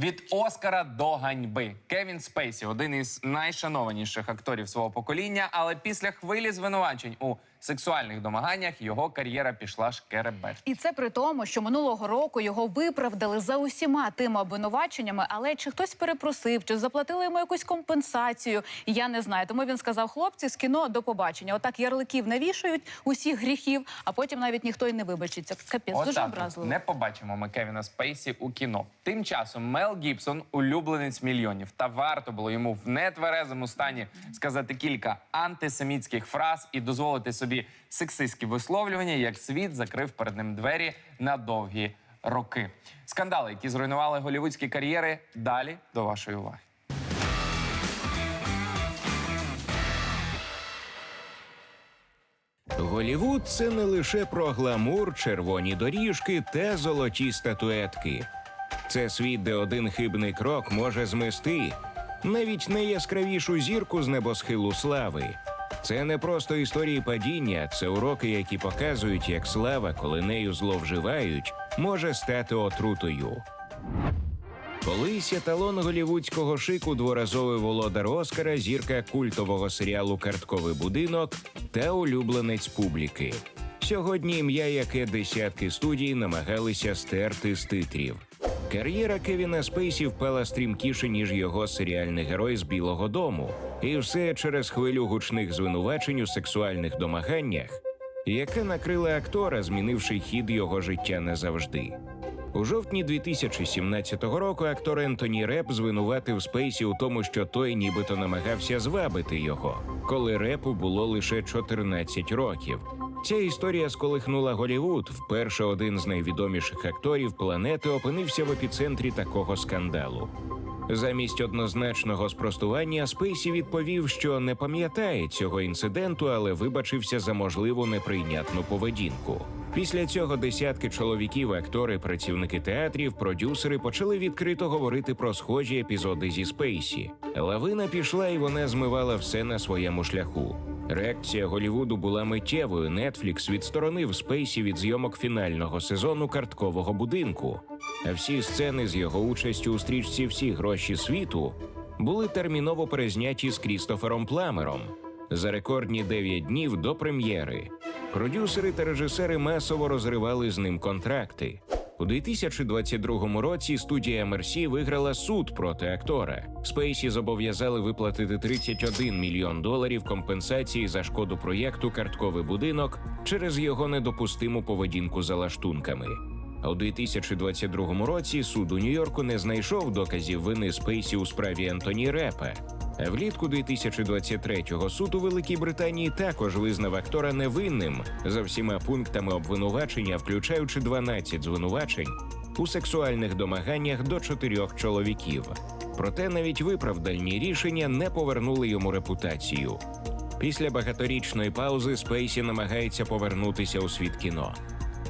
Від Оскара до ганьби. Кевін Спейсі один із найшанованіших акторів свого покоління, але після хвилі звинувачень у сексуальних домаганнях його кар'єра пішла шкереберть. І це при тому, що минулого року його виправдали за усіма тими обвинуваченнями. Але чи хтось перепросив, чи заплатили йому якусь компенсацію? Я не знаю. Тому він сказав: хлопці з кіно до побачення. Отак ярликів навішують усіх гріхів, а потім навіть ніхто й не вибачиться. Капець, дуже Отак от. образливо. не побачимо ми Кевіна Спейсі у кіно. Тим часом Мел Гібсон улюбленець мільйонів. Та варто було йому в нетверезому стані сказати кілька антисемітських фраз і дозволити собі сексистські висловлювання, як світ закрив перед ним двері на довгі роки. Скандали, які зруйнували голівудські кар'єри. Далі до вашої уваги. Голівуд це не лише про гламур, червоні доріжки та золоті статуетки. Це світ, де один хибний крок може змести навіть найяскравішу зірку з небосхилу слави. Це не просто історії падіння, це уроки, які показують, як слава, коли нею зловживають, може стати отрутою. Колись еталон голівудського шику дворазовий володар Оскара, зірка культового серіалу Картковий будинок та улюбленець публіки. Сьогодні ім'я, яке десятки студій намагалися стерти з титрів. Кар'єра Кевіна Спейсі впала стрімкіше, ніж його серіальний герой з Білого Дому, і все через хвилю гучних звинувачень у сексуальних домаганнях, яка накрила актора, змінивши хід його життя назавжди. У жовтні 2017 року актор Ентоні Реп звинуватив Спейсі у тому, що той нібито намагався звабити його, коли репу було лише 14 років. Ця історія сколихнула Голівуд. Вперше один з найвідоміших акторів планети опинився в епіцентрі такого скандалу. Замість однозначного спростування Спейсі відповів, що не пам'ятає цього інциденту, але вибачився за можливу неприйнятну поведінку. Після цього десятки чоловіків, актори, працівники театрів, продюсери почали відкрито говорити про схожі епізоди зі Спейсі. Лавина пішла і вона змивала все на своєму шляху. Реакція Голівуду була миттєвою. Нетфлікс відсторонив Спейсі від зйомок фінального сезону карткового будинку. Всі сцени з його участю у стрічці Всі гроші світу були терміново перезняті з Крістофером Пламером за рекордні 9 днів до прем'єри. Продюсери та режисери масово розривали з ним контракти. У 2022 році студія Мерсі виграла суд проти актора. Спейсі зобов'язали виплатити 31 мільйон доларів компенсації за шкоду проєкту Картковий будинок через його недопустиму поведінку за лаштунками. У 2022 році суд у Нью-Йорку не знайшов доказів вини Спейсі у справі Ентоні Репа. Влітку 2023-го суд у Великій Британії також визнав актора невинним за всіма пунктами обвинувачення, включаючи 12 звинувачень у сексуальних домаганнях до чотирьох чоловіків. Проте навіть виправдальні рішення не повернули йому репутацію. Після багаторічної паузи Спейсі намагається повернутися у світ кіно.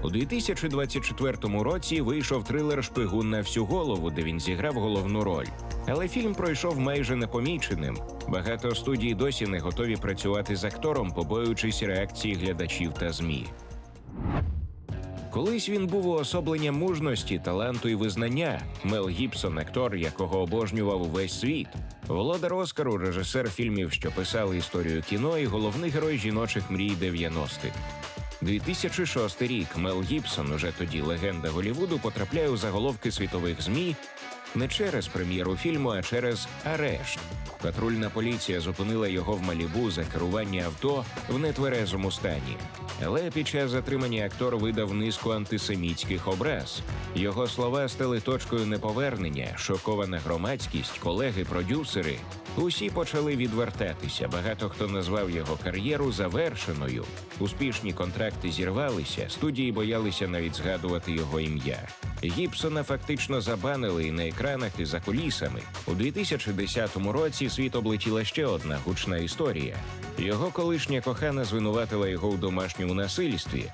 У 2024 році вийшов трилер Шпигун на всю голову, де він зіграв головну роль. Але фільм пройшов майже непоміченим. Багато студій досі не готові працювати з актором, побоюючись реакції глядачів та змі. Колись він був уособленням мужності, таланту і визнання. Мел Гібсон, актор, якого обожнював увесь світ. Володар Оскару, режисер фільмів, що писали історію кіно, і головний герой жіночих мрій 90-х. 2006 рік Мел Гібсон, уже тоді легенда Голівуду, потрапляє у заголовки світових змі не через прем'єру фільму, а через арешт. Патрульна поліція зупинила його в Малібу за керування авто в нетверезому стані. Але під час затримання актор видав низку антисемітських образ. Його слова стали точкою неповернення, шокована громадськість, колеги, продюсери. Усі почали відвертатися. Багато хто назвав його кар'єру завершеною. Успішні контракти зірвалися, студії боялися навіть згадувати його ім'я. Гібсона фактично забанили і на екранах, і за кулісами. У 2010 році світ облетіла ще одна гучна історія. Його колишня кохана звинуватила його у домашньому насильстві.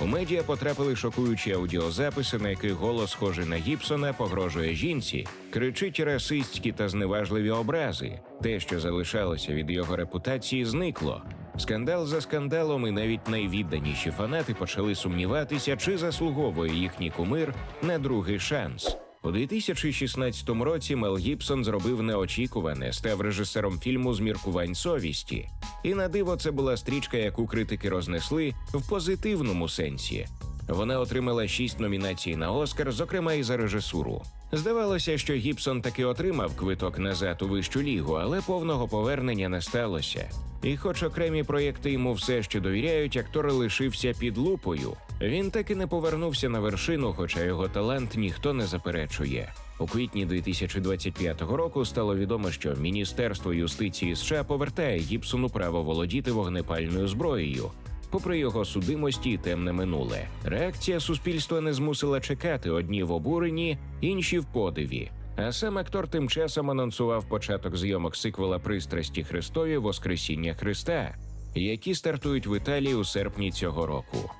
У медіа потрапили шокуючі аудіозаписи, на яких голос схожий на Гібсона погрожує жінці, кричить расистські та зневажливі образи. Те, що залишалося від його репутації, зникло. Скандал за скандалом, і навіть найвідданіші фанати почали сумніватися, чи заслуговує їхній кумир на другий шанс. У 2016 році Мел Гібсон зробив неочікуване, став режисером фільму з міркувань совісті. І на диво це була стрічка, яку критики рознесли в позитивному сенсі. Вона отримала шість номінацій на Оскар, зокрема і за режисуру. Здавалося, що Гібсон таки отримав квиток назад у вищу лігу, але повного повернення не сталося. І, хоч окремі проєкти йому все ще довіряють, актор лишився під лупою. Він таки не повернувся на вершину, хоча його талант ніхто не заперечує. У квітні 2025 року стало відомо, що Міністерство юстиції США повертає Гібсону право володіти вогнепальною зброєю. Попри його судимості і темне минуле, реакція суспільства не змусила чекати одні в обуренні, інші в подиві. А сам актор тим часом анонсував початок зйомок сиквела пристрасті Христові Воскресіння Христа, які стартують в Італії у серпні цього року.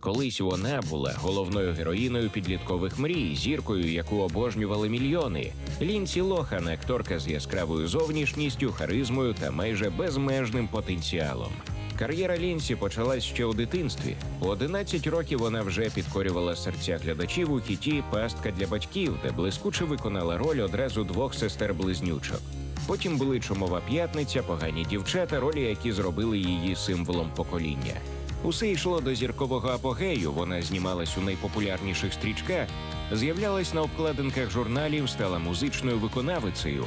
Колись вона була головною героїною підліткових мрій, зіркою, яку обожнювали мільйони. Лінсі Лохан, акторка з яскравою зовнішністю, харизмою та майже безмежним потенціалом. Кар'єра Лінсі почалась ще у дитинстві. У 11 років вона вже підкорювала серця глядачів у хіті Пастка для батьків, де блискуче виконала роль одразу двох сестер-близнючок. Потім були чумова п'ятниця, погані дівчата, ролі, які зробили її символом покоління. Усе йшло до зіркового апогею. Вона знімалась у найпопулярніших стрічках, з'являлась на обкладинках журналів, стала музичною виконавицею.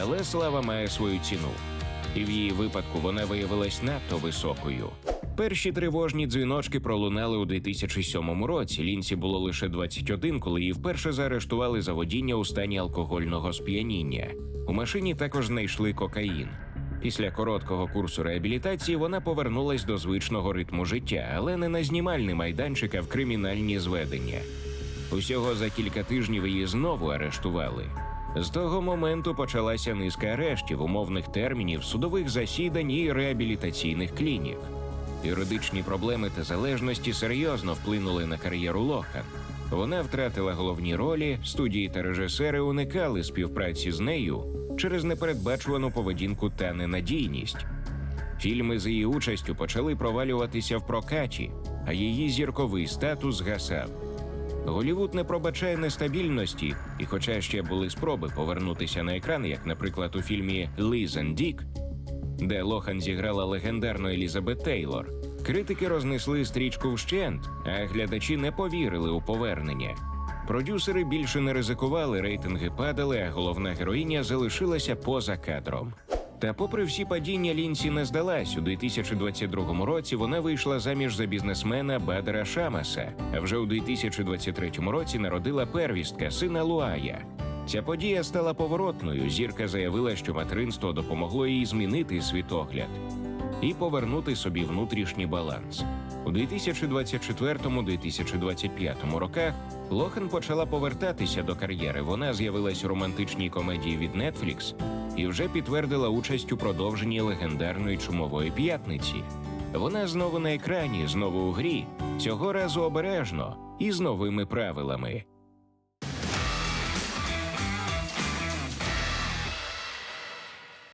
Але слава має свою ціну. І в її випадку вона виявилась надто високою. Перші тривожні дзвіночки пролунали у 2007 році. Лінсі було лише 21, коли її вперше заарештували за водіння у стані алкогольного сп'яніння. У машині також знайшли кокаїн. Після короткого курсу реабілітації вона повернулась до звичного ритму життя, але не на знімальний майданчик, а в кримінальні зведення. Усього за кілька тижнів її знову арештували. З того моменту почалася низка арештів, умовних термінів, судових засідань і реабілітаційних клінік. Юридичні проблеми та залежності серйозно вплинули на кар'єру Лохан. Вона втратила головні ролі, студії та режисери уникали співпраці з нею через непередбачувану поведінку та ненадійність. Фільми з її участю почали провалюватися в прокаті, а її зірковий статус згасав. Голівуд не пробачає нестабільності, і хоча ще були спроби повернутися на екран, як, наприклад, у фільмі Лізен Дік, де Лохан зіграла легендарну Елізабет Тейлор, критики рознесли стрічку вщент, а глядачі не повірили у повернення. Продюсери більше не ризикували, рейтинги падали, а головна героїня залишилася поза кадром. Та, попри всі падіння, Лінсі не здалась. У 2022 році вона вийшла заміж за бізнесмена Бадера Шамаса. Вже у 2023 році народила первістка сина Луая. Ця подія стала поворотною. Зірка заявила, що материнство допомогло їй змінити світогляд і повернути собі внутрішній баланс. У 2024-2025 роках Лохан почала повертатися до кар'єри. Вона з'явилась у романтичній комедії від Netflix і вже підтвердила участь у продовженні легендарної чумової п'ятниці. Вона знову на екрані, знову у грі, цього разу обережно і з новими правилами.